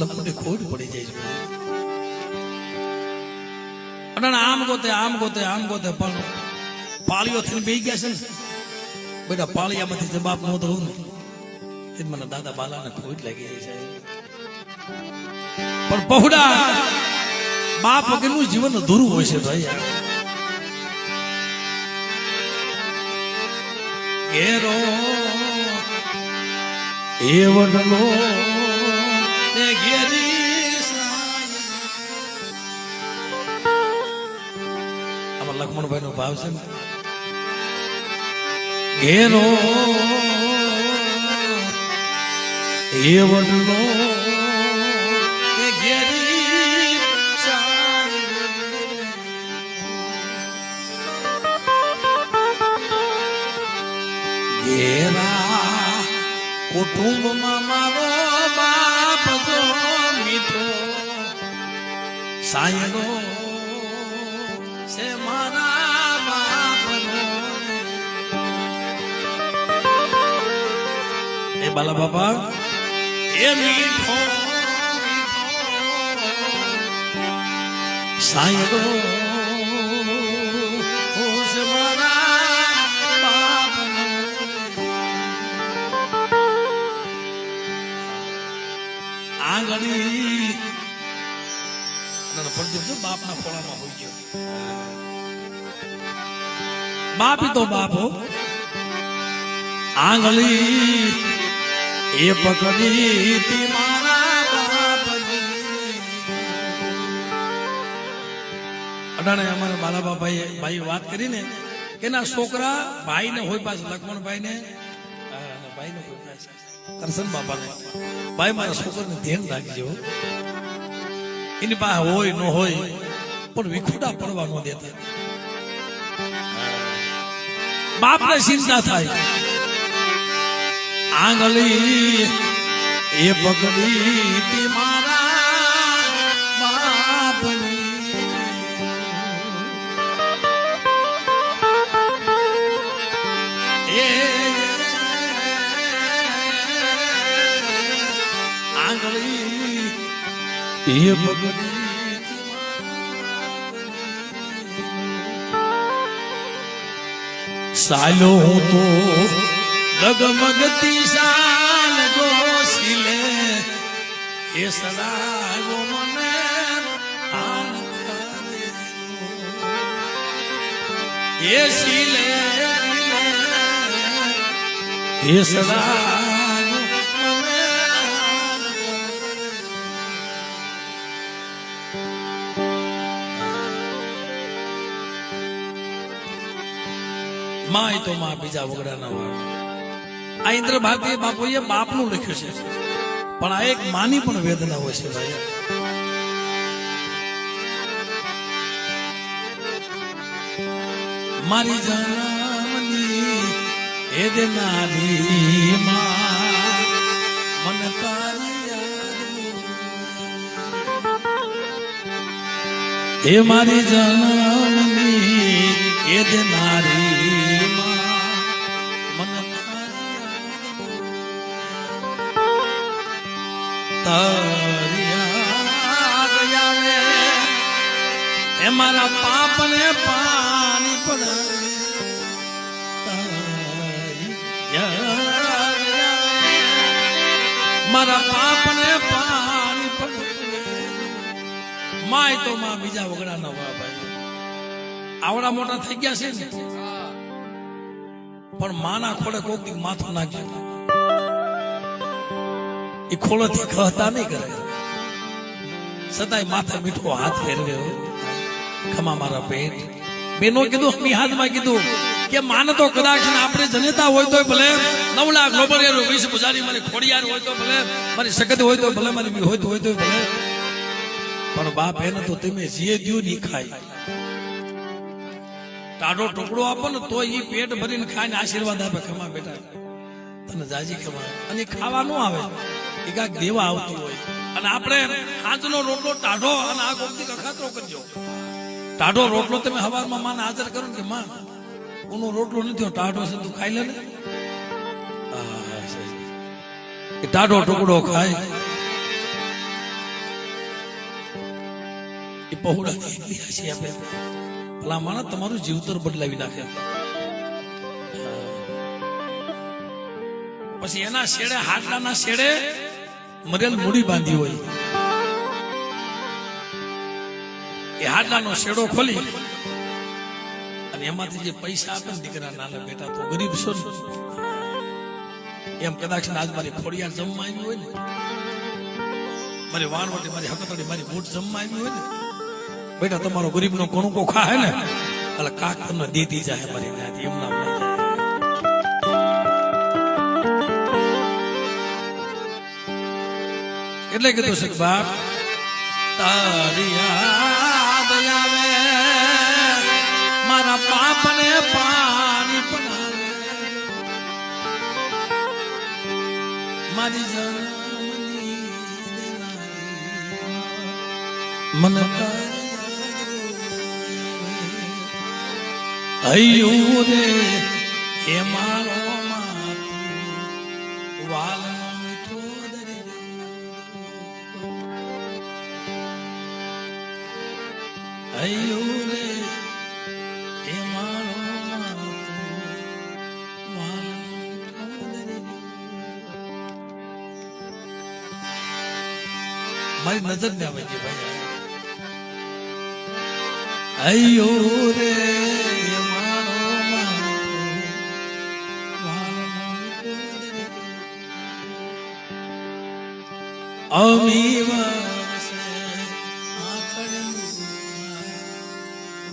લપુને ખોટ પડી જાય અને આમ ગોતે આમ ગોતે આમ ગોતે, પણ પાળીઓ થઈને બેસી ગયા છે બેટા પાળિયામાંથી જવાબ ન દઉં ને મને દાદા બાલાને ખોટ લાગી જાય છે. પણ પહોડા બાપ વગરનું જીવન અધૂરું હોય છે ભાઈ ઘેરો, એ વડલો તે ઘેરી સાય. આમાં લખમણભાઈ નો ભાવ છે ઘેરો એ વડલો ઘેરી ઘેરા કુટુંબમાં સાયનો છે મારા બાપનો. એ બાલા બાપા એ મીઠો સાયનો છે આંગળી પ્રદીપ જો બાપના ખોળામાં હોઈ ગયો બાપ તો બાપો આંગળી એ પકડી તી મારા બાપની. અડાણે અમારે બાલા બાપાએ ભાઈ વાત કરીને કે ના છોકરા ભાઈ ને હોય પાછું લક્ષ્મણભાઈ ને ભાઈ ને હોય પાછું. કરશન બાપા ભાઈ, મારા છોકરાને ધ્યાન રાખજો. એની પાસે હોય, ન હોય, પણ વિખુડા પડવા ન દેતા. બાપને ચિંતા થાય. આંગળી એ પકડી મારા બાપની. આંગળી એ પગડી સાલો હું તો ડગમગતી શાન ગોસીલે એ સદાવો મને. એ સિલે એ સદાવો માં એ તો માં બીજા વગડાના વાળ. આ ઇન્દ્ર ભારતીય બાપુએ બાપનું લખ્યું છે. પણ આ એક માની પણ વેદના હોય છે ભાઈ. મારી જન્મની એ દેનારી માં, મન તારી એ મારી જન્મની એ મારા પાપને પાણી પડે તારી યાદ મારા પાપને પાણી પડે માય તો માં બીજા વગડા ન હોય ભાઈ આવડા મોટા થઈ ગયા છે ને? પણ માના ખોળે કોક દી માથું નાખ્યું એ ખોળેથી ખતા નહીં કરે. છતાંય માથે મીઠો હાથ ફેરવ્યો. ખમા મારા પેટ. બેનો કીધું હમી હાથમાં કીધું કે માને તો કદાચ આપણે જનેતા હોય તો ભલે, નવ લાખ લોબરિયાનો વીસ પુજારી મારી ખોડિયાર હોય તો ભલે, મારી સગત હોય તો ભલે, મારી હોય તો હોય તો ભલે. પણ બાપ એને તો તમે જે દ્યો નહીં ખાય. ટાઢો ટુકડો આપો ને તો એ પેટ ભરીને ખાઈને આશીર્વાદ આપે, ખમા બેટા. તને જાજી ખમા. અને ખાવા ન આવે, એ કાંઈક દેવા આવતું હોય. અને આપણે આજનો રોટલો ટાઢો અને આ ગોમતી કખાતરો કરજો. ટાઢો રોટલો તમે હવારમાં માને હાજર કરો કે માં ઉનો રોટલો નથી ટાઢો છે તું ખાઈ લે ને. એ ટાઢો ટુકડો ખાય. એ પહોળા છે આપણે. ભલા માણસ તમારું જીવતર બદલાવી નાખે. પછી એના શેડે, હાટલાના શેડે મરેલ મૂડી બાંધી હોય. એ હાટલાનો શેડો ખોલી. અને એમાંથી જે પૈસા આપે ને દીકરા નાના બેટા, તો ગરીબ છો એમ કદાચ આજ મારી ખોડિયાર જમવા આવી હોય ને? મારી વાણવટી, મારી હકતડી, મારી બૂટ જમવા આવી હોય ને? બેટા, તમારો ગરીબનો કણુકો ખાય ને? એટલે કાક તમને દીધી જાય મારી જ્ઞાતિ એમના એટલે કીધું છે બાપ, તારી પાપને પાણી પડાવે. મારી જન્મની મને રે એ મારો માતું નજર ને આવે ભાઈ અયો રે. અમી વરસે આંખડમાં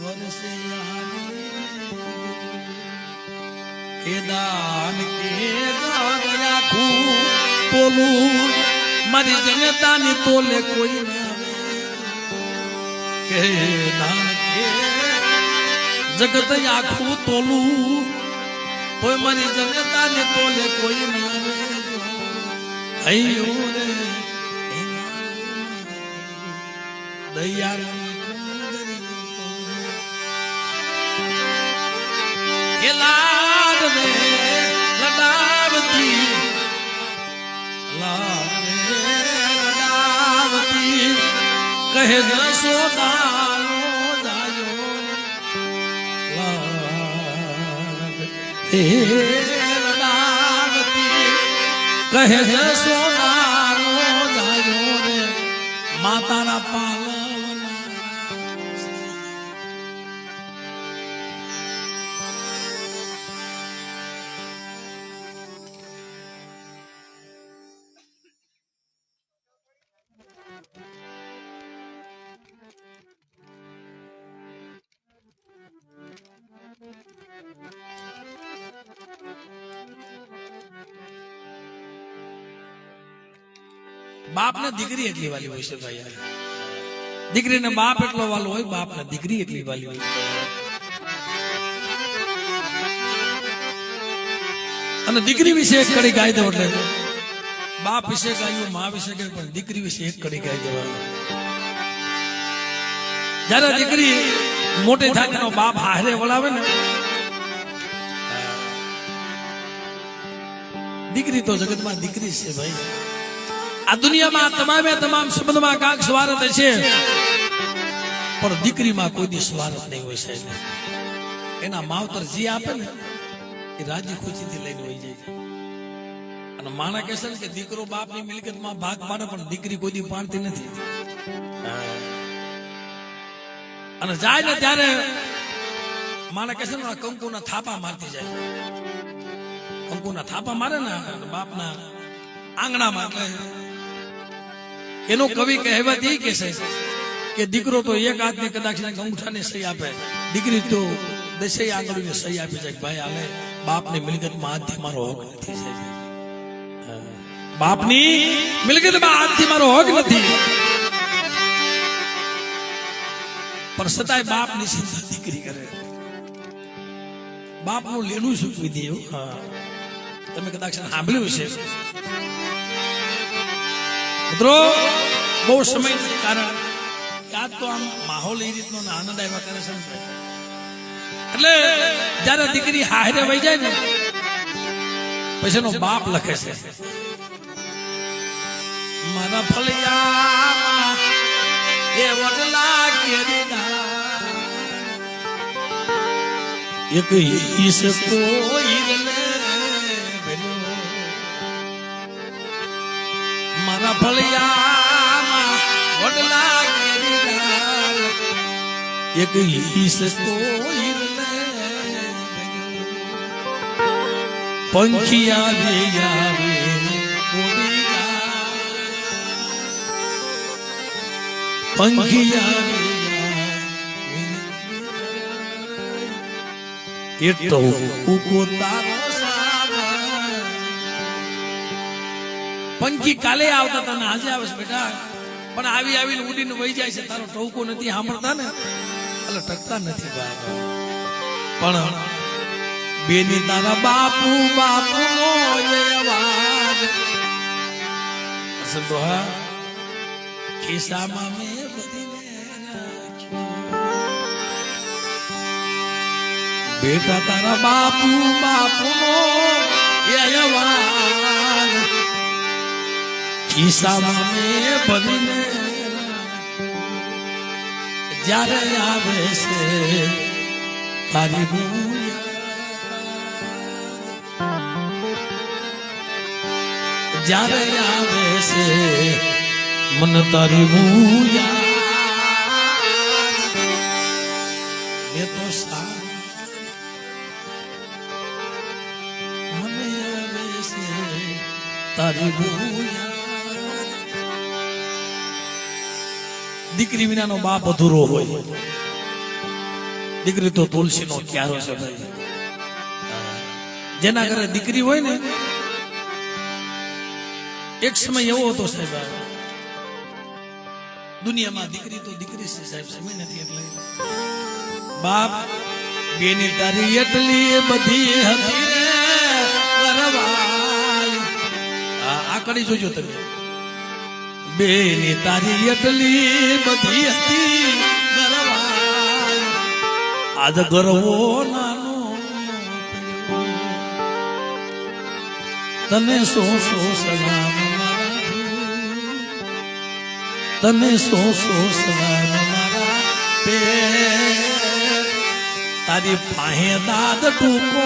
વરસે આવી. દાન કે જાગયા ખું તોલું મારી જનતાની તોલે કોઈ. કે જગત આખું તોલું, તોય મારી જનતાને તોલે કોઈ ના દયા હૈયું કહે લડાવતી કહે જશોદાનો જાયો રે. માતાના પાલવના બાપને દીકરી એટલી વાલી હોય છે ભાઈ દીકરીને બાપ એટલો વાલો હોય, બાપને દીકરી એટલી વાલી હોય અને દીકરી વિશે એક કડી ગાઈ દો એટલે બાપ વિશે ગાયું, મા વિશે ગાયું, પણ દીકરી વિશે એક કડી ગાઈ દેવાનું જયારે દીકરી મોટી થાય નો બાપ હારે વળાવે ને, દીકરી તો જગતમાં દીકરી છે ભાઈ. આ દુનિયામાં તમામે તમામ શબ્દમાં કાંક સ્વાર્થ છે. પણ દીકરીમાં કોઈ દી સ્વાર્થ નહીં હોય સાહેબ. એના માવતર જે આપે ને, એ રાજી ખુશીથી લઈને હોય જાય અને માણા કહેશે કે દીકરો બાપની મિલકતમાં ભાગ પાડે, પણ દીકરી કોઈ દી પાડતી નથી. અને જાય ને ત્યારે માણા કહેશે ને કંકુના થાપા મારતી જાય. કંકુના થાપા મારે ને બાપના આંગણામાં એટલે એનો કવિ કહેવત એ કે છે કે દીકરો તો એક હાથને કદાચ અંગૂઠાને સહી આપે, દીકરી તો દસેય આંગળીને સહી આપી જાય ભાઈ હાલે બાપની મિલકતમાં હાથથી મારો હક નથી સાહેબ. બાપની મિલકતમાં હાથથી મારો હક નથી પણ છતાંય બાપની ચિંતા દીકરી કરે બાપનું લેણું શું વિધિ. તમે કદાચ સાંભળ્યું છે મિત્રો બહુ સમય કારણ કે તો આમ માહોલ એ રીતનો આનંદ આવ્યા કરે છે એટલે જ્યારે દીકરી હારે વહી જાય ને, પછી એનો બાપ લખે છે, મારા ફલિયા એ વડલા કેરીના એક ઈસ કોઈને મારા ફળિયામાં વડલા કેરીના એક ઈસ કોઈને બન્યો. પંખી આવે આવે ઉડી જાય. પંખી આવે આવે. એ તો પંખી કાલે આવતા તને આજે આવે છે બેટા. પણ આવી આવીને ઉડીને વહી જાય છે. તારો ટોકો નથી સાંભળતા ને? એટલે ટકતા નથી પણ બેની તારા બાપુ બાપુ નો અવાજ. અસલ ખિસ્સામાં મેં બેટા તારા બાપુ બાપુ નો એ અવાજ. ખિસ્સામાં મેં ભરીને રાખ્યું. જ્યારે આવે છે તારી બહુ જ્યારે આવે છે મન તારી ભૂયા મેં તો સા મને આવે છે તારી ભૂયા દીકરી વિનાનો બાપ અધૂરો હોય. દીકરી તો તુલસીનો ક્યારો છે ભાઈ. જેના ઘરે દીકરી હોય ને, એક સમય એવો હતો સાહેબ, દુનિયામાં દીકરી તો દીકરી છે સાહેબ, સમય નથી એટલે. બાપ બેની તારી એટલી બધી હતી આ કરી જોજો તમે બેની તારી એટલી બધી હતી. આજ ગરવો નાનો. તને સો સો સલામ. તને સો સો સલામ મારા પેર તારી પાહે દાદ ટૂંકો